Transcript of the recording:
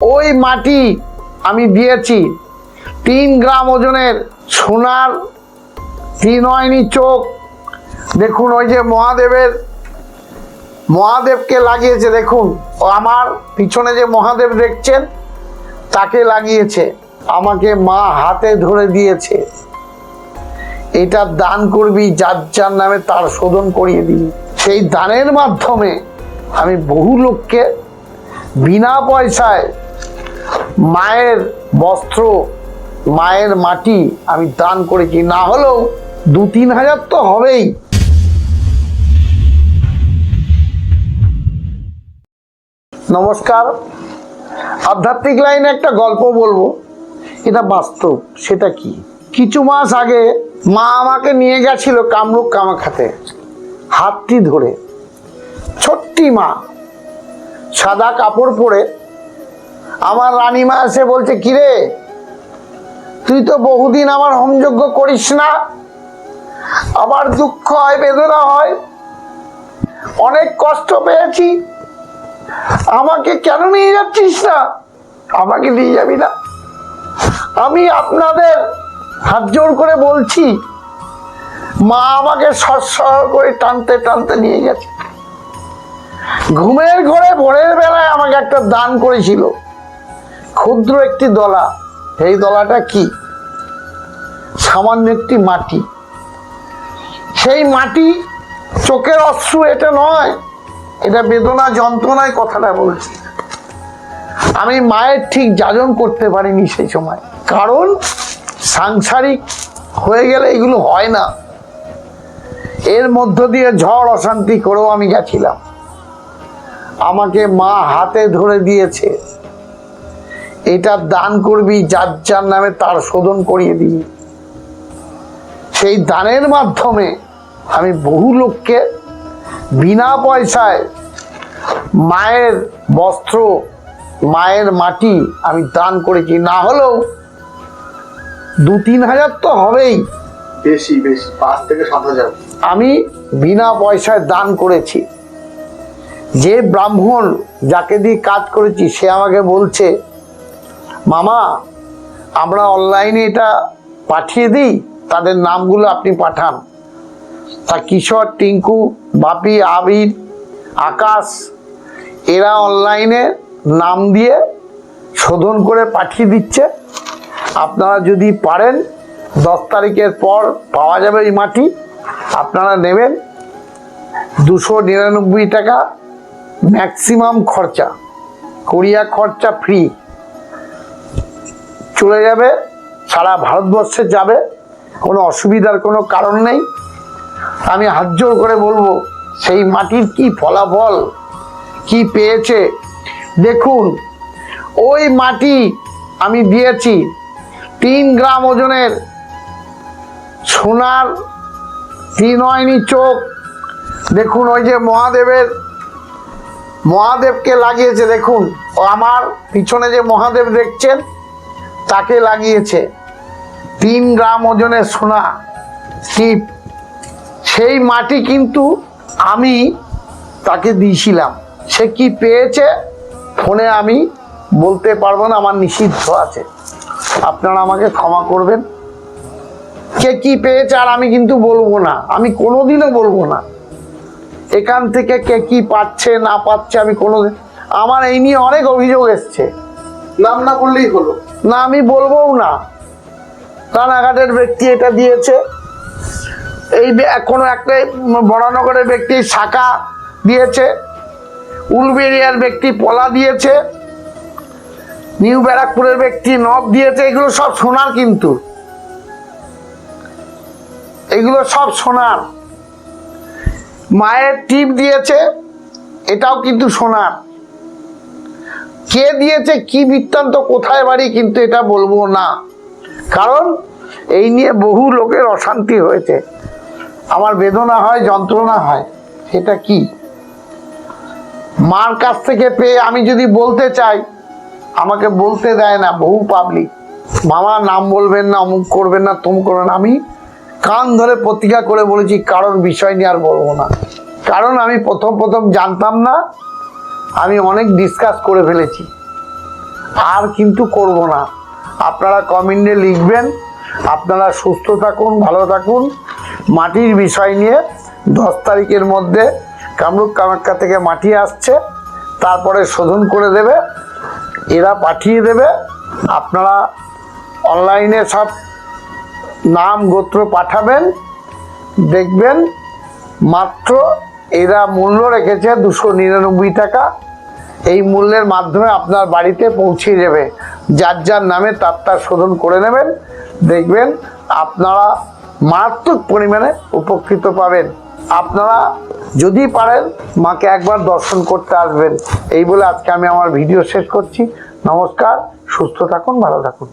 ওই মাটি আমি দিয়েছি। তিন গ্রাম ওজনের সোনার ত্রিনয়নী চোখ। দেখুন, ওই যে মহাদেবের, মহাদেবকে লাগিয়েছে, দেখুন। ও আমার পিছনে যে মহাদেব দেখছেন, তাকে লাগিয়েছে। আমাকে মা হাতে ধরে দিয়েছে। এটা দান করবি, যার যার নামে তার শোধন করিয়ে দিবি। সেই দানের মাধ্যমে আমি বহু লোককে বিনা পয়সায় মায়ের বস্ত্র, মায়ের মাটি আমি দান করেছি। না হলেও দু তিন হাজার তো হবেই। নমস্কার। আধ্যাত্মিক লাইনে একটা গল্প বলব। এটা বাস্তব, সেটা কি? কিছু মাস আগে মা আমাকে নিয়ে গেছিল কামরূপ কামাখাতে হাতটি ধরে। ছোট্টি মা, সাদা কাপড় পরে আমার রানীমা এসে বলছে, কিরে, তুই তো বহুদিন আমার হোমযজ্ঞ করিস না। আবার দুঃখ হয়, বেদনা হয়, অনেক কষ্ট পেয়েছি। আমাকে কেন নিয়ে যাচ্ছিস না? আমাকে নিয়ে যাবি না। আমি আপনাদের হাত জোর করে বলছি, মা আমাকে সর করে টানতে টানতে নিয়ে গেছে। ঘুমের ঘরে ভোরের বেলায় আমাকে একটা দান করেছিল। ক্ষুদ্র একটি দলা এই দলাটা কি? সামান্য একটি মাটি। সেই মাটি চোখের অশ্রু, এটা নয়, এটা বেদনা, যন্ত্রণায় কথাটা বলছি। আমি মায়ের ঠিক যাজন করতে পারিনি সেই সময়। কারণ সাংসারিক হয়ে গেলে এগুলো হয় না। এর মধ্য দিয়ে ঝড় অশান্তি করেও আমি গেছিলাম। আমাকে মা হাতে ধরে দিয়েছে। এটা দান করবি যার যার নামে তার শোধন করিয়ে দিবি। সেই দানের মাধ্যমে আমি বহু লোককে বিনা পয়সায় মায়ের বস্ত্র মায়ের মাটি আমি দান করেছি। না হলেও দু তিন হাজার তো হবেই। বেশি বেশি পাঁচ থেকে সাত হাজার। আমি বিনা পয়সায় দান করেছি। যে ব্রাহ্মণ যাকে দিয়ে কাজ করেছি সে আমাকে বলছে মামা, আমরা অনলাইনে এটা পাঠিয়ে দিই, তাদের নামগুলো আপনি পাঠান। তা কিশোর, টিঙ্কু, বাপি, আবির, আকাশ, এরা অনলাইনে নাম দিয়ে শোধন করে পাঠিয়ে দিচ্ছে। আপনারা যদি পারেন, দশ তারিখের পর পাওয়া যাবে এই মাটি। আপনারা নেবেন দুশো নিরানব্বই টাকা ম্যাক্সিমাম খরচা, কোরিয়া খরচা ফ্রি। চলে যাবে, সারা ভারতবর্ষে যাবে, কোনো অসুবিধার কোনো কারণ নেই। আমি হাত জোর করে বলব, সেই মাটির কি ফলাফল, কি পেয়েছে? দেখুন, ওই মাটি আমি দিয়েছি তিন গ্রাম ওজনের। সোনার ত্রিনয়নী চোখ। দেখুন, ওই যে মহাদেবের, মহাদেবকে লাগিয়েছে, দেখুন। আমার পিছনে যে মহাদেব দেখছেন তাকে লাগিয়েছে। তিন গ্রাম ওজনের সোনা। শিব, সেই মাটি কিন্তু আমি তাকে দিয়েছিলাম। সে কি পেয়েছে? ফোনে আমি বলতে পারব না, আমার নিষিদ্ধ আছে। আপনারা আমাকে ক্ষমা করবেন। কে কি পেয়েছে আর আমি কিন্তু বলব না। আমি কোনোদিনও বলব না। এখান থেকে কে কি পাচ্ছে, না পাচ্ছে আমি কোনো আমার এই নিয়ে অনেক অভিযোগ এসছে। নাম না বললেই হলো। না, আমি বলবোও না। রানাঘাটের ব্যক্তি এটা দিয়েছে। এই কোনো একটা বড়নগরের ব্যক্তি শাখা দিয়েছে। উলবেরিয়ার ব্যক্তি পলা দিয়েছে। নিউ ব্যারাকপুরের ব্যক্তি নব দিয়েছে। এগুলো সব সোনার কিন্তু। এগুলো সব সোনার। মায়ের টিপ দিয়েছে। এটাও কিন্তু সোনার। কে দিয়েছে, কি বৃত্তান্ত, কোথায় বাড়ি, কিন্তু এটা বলব না। কারণ এই নিয়ে বহু লোকের অশান্তি হয়েছে। আমার বেদনা হয়, যন্ত্রণা হয়, সেটা কি? মার কাছ থেকে পেয়ে আমি যদি বলতে চাই, আমাকে বলতে দেয় না, বহু পাবলিক মামা, নাম বলবেন না, অমুক করবেন না তুম করবেন। আমি কান ধরে প্রতিজ্ঞা করে বলেছি, কারোর বিষয় নিয়ে আর বলব না। কারণ আমি প্রথম প্রথম জানতাম না আমি অনেক ডিসকাস করে ফেলেছি। আর কিন্তু করব না। আপনারা কমেন্টে লিখবেন, আপনারা সুস্থ থাকুন, ভালো থাকুন। মাটির বিষয় নিয়ে দশ তারিখের মধ্যে কামরূপ কামাখ্যা থেকে মাটি আসছে, তারপরে শোধন করে দেবে, এরা পাঠিয়ে দেবে। আপনারা অনলাইনে সব নাম, গোত্র পাঠাবেন, দেখবেন, মাত্র এরা মূল্য রেখেছে দুশো নিরানব্বই টাকা। এই মূল্যের মাধ্যমে আপনার বাড়িতে পৌঁছে যাবে। যার যার নামে তার তার শোধন করে নেবেন। দেখবেন আপনারা মারাত্মক পরিমাণে উপকৃত পাবেন। আপনারা যদি পারেন মাকে একবার দর্শন করতে আসবেন। এই বলে আজকে আমি আমার ভিডিও শেষ করছি। নমস্কার, সুস্থ থাকুন, ভালো থাকুন।